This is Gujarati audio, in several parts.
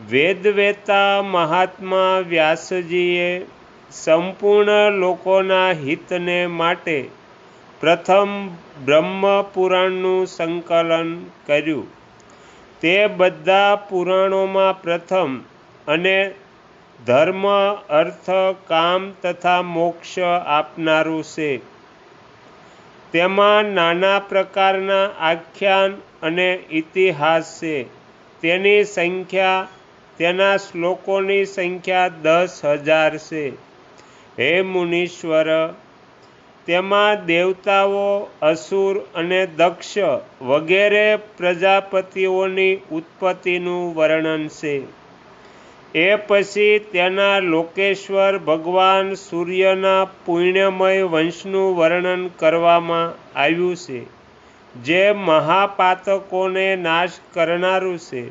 વેદવેતા મહાત્મા વ્યાસજીએ સંપૂર્ણ લોકોના હિતને માટે પ્રથમ બ્રહ્મપુરાણનું સંકલન કર્યું. તે બધા પુરાણોમાં પ્રથમ અને ધર્મ, અર્થ, કામ તથા મોક્ષ આપનારું છે. તેમાં નાના પ્રકારના આખ્યાન અને ઇતિહાસ છે. તેની સંખ્યા તેના શ્લોકોની સંખ્યા દસ હજાર છે. હે મુનીશ્વર! તેમાં દેવતાઓ, અસુર અને દક્ષ વગેરે પ્રજાપતિઓની ઉત્પત્તિનું વર્ણન છે. એ પછી તેના લોકેશ્વર ભગવાન સૂર્યના પુણ્યમય વંશનું વર્ણન કરવામાં આવ્યું છે જે મહાપાતકોને નાશ કરનારું છે.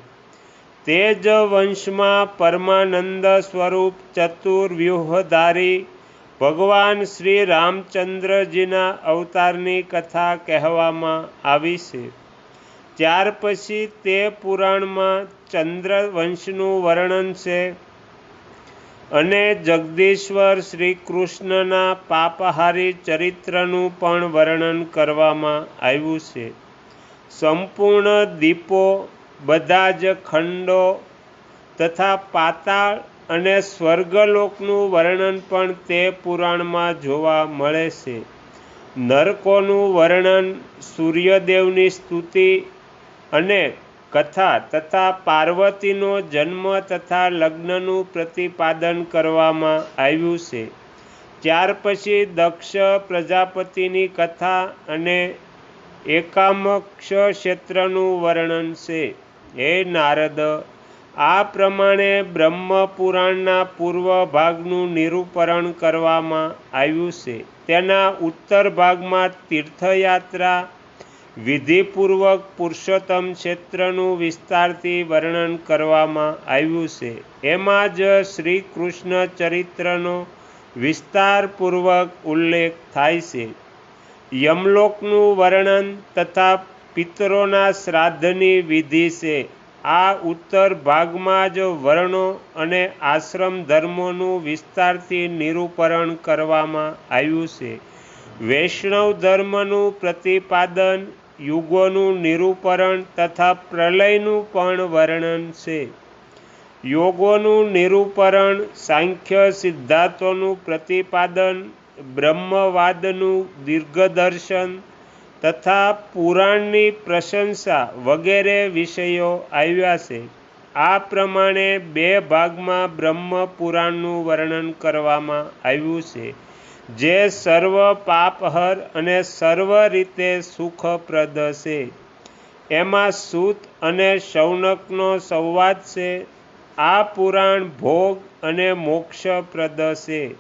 તે જ વંશમાં પરમાનંદ સ્વરૂપ ચતુર્વ્યુહધારી ભગવાન શ્રી રામચંદ્રજીના અવતારની કથા કહેવામાં આવી છે. ત્યાર પછી તે પુરાણમાં ચંદ્રવંશનું વર્ણન છે અને જગદીશ્વર શ્રી કૃષ્ણના પાપહારી ચરિત્રનું પણ વર્ણન કરવામાં આવ્યું છે. સંપૂર્ણ દીપો, બધા જ ખંડો તથા પાતાળ અને સ્વર્ગલોકનું વર્ણન પણ તે પુરાણમાં જોવા મળે છે. નરકોનું વર્ણન, સૂર્યદેવની સ્તુતિ અને કથા તથા પાર્વતીનો જન્મ તથા લગ્નનું પ્રતિપાદન કરવામાં આવ્યું છે. ત્યાર પછી દક્ષ પ્રજાપતિની કથા અને એકામક્ષ ક્ષેત્રનું વર્ણન છે. હે નારદ! આ પ્રમાણે બ્રહ્મપુરાણના પૂર્વ ભાગનું નિરૂપરણ કરવામાં આવ્યું છે. તેના ઉત્તર ભાગમાં તીર્થયાત્રા, વિધિપૂર્વક પુરુષોત્તમ ક્ષેત્રનું વિસ્તારથી વર્ણન કરવામાં આવ્યું છે. એમાં જ શ્રી કૃષ્ણ ચરિત્રનો વિસ્તારપૂર્વક ઉલ્લેખ થાય છે. યમલોકનું વર્ણન તથા પિતરોના શ્રાદ્ધની વિધિ છે. આ ઉત્તર ભાગમાં જ વર્ણો અને આશ્રમ ધર્મોનું વિસ્તારથી નિરૂપરણ કરવામાં આવ્યું છે. વૈષ્ણવ ધર્મનું પ્રતિપાદન, યુગોનું નિરૂપરણ તથા પ્રલયનું પણ વર્ણન છે. યોગોનું નિરૂપરણ સાંખ્ય સિદ્ધાંતોનું પ્રતિપાદન, બ્રહ્મવાદનું દિગ્દર્શન તથા પુરાણની પ્રશંસા વગેરે વિષયો આવ્યા છે. આ પ્રમાણે બે ભાગમાં બ્રહ્મપુરાણનું વર્ણન કરવામાં આવ્યું છે, જે સર્વ પાપહર અને સર્વ રીતે સુખપ્રદ છે. એમાં સૂત અને શૌનકનો સંવાદ છે. આ પુરાણ ભોગ અને મોક્ષપ્રદ છે.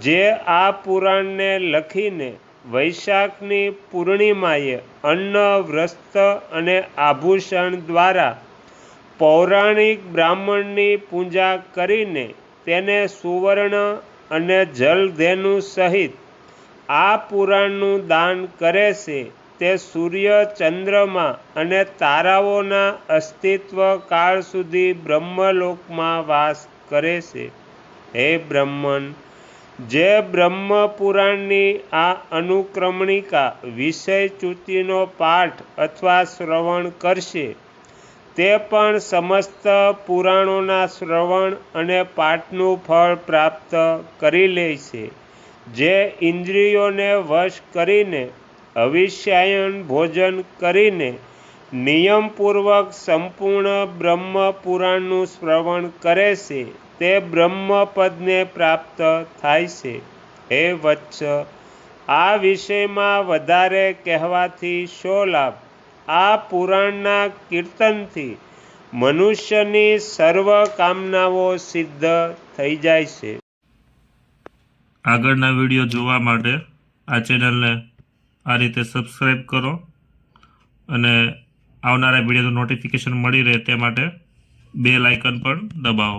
જે આ પુરાણને લખીને વૈશાખની પૂર્ણિમાએ અન્ન, વ્રસ્ત અને આભૂષણ દ્વારા પૌરાણિક બ્રાહ્મણની પૂજા કરીને તેને સુવર્ણ અને જલધેનુ સહિત આ પુરાણનું દાન કરે છે તે સૂર્ય, ચંદ્રમાં અને તારાઓના અસ્તિત્વ કાળ સુધી બ્રહ્મલોકમાં વાસ કરે છે. હે બ્રહ્મન! જે બ્રહ્મપુરાણની આ અનુક્રમણિકા વિષયચ્યુતિનો પાઠ અથવા શ્રવણ કરશે, તે પણ સમસ્ત પુરાણોના શ્રવણ અને પાઠનું ફળ પ્રાપ્ત કરી લે છે. જે ઇન્દ્રિયોને વશ કરીને, અવિષ્યાયન ભોજન કરીને, નિયમપૂર્વક સંપૂર્ણ બ્રહ્મપુરાણનું શ્રવણ કરે છે તે બ્રહ્મપદને પ્રાપ્ત થાય છે. હે વત્સ! આ વિષયમાં વધારે કહેવાથી શો લાભ? આ પુરાણના કીર્તનથી મનુષ્યની સર્વ કામનાઓ સિદ્ધ થઈ જાય છે. આગળના વીડિયો જોવા માટે આ ચેનલને આ રીતે સબસ્ક્રાઈબ કરો અને આવનારા વિડીયોનું નોટિફિકેશન મળી રહે તે માટે બેલ આઇકન પણ દબાવો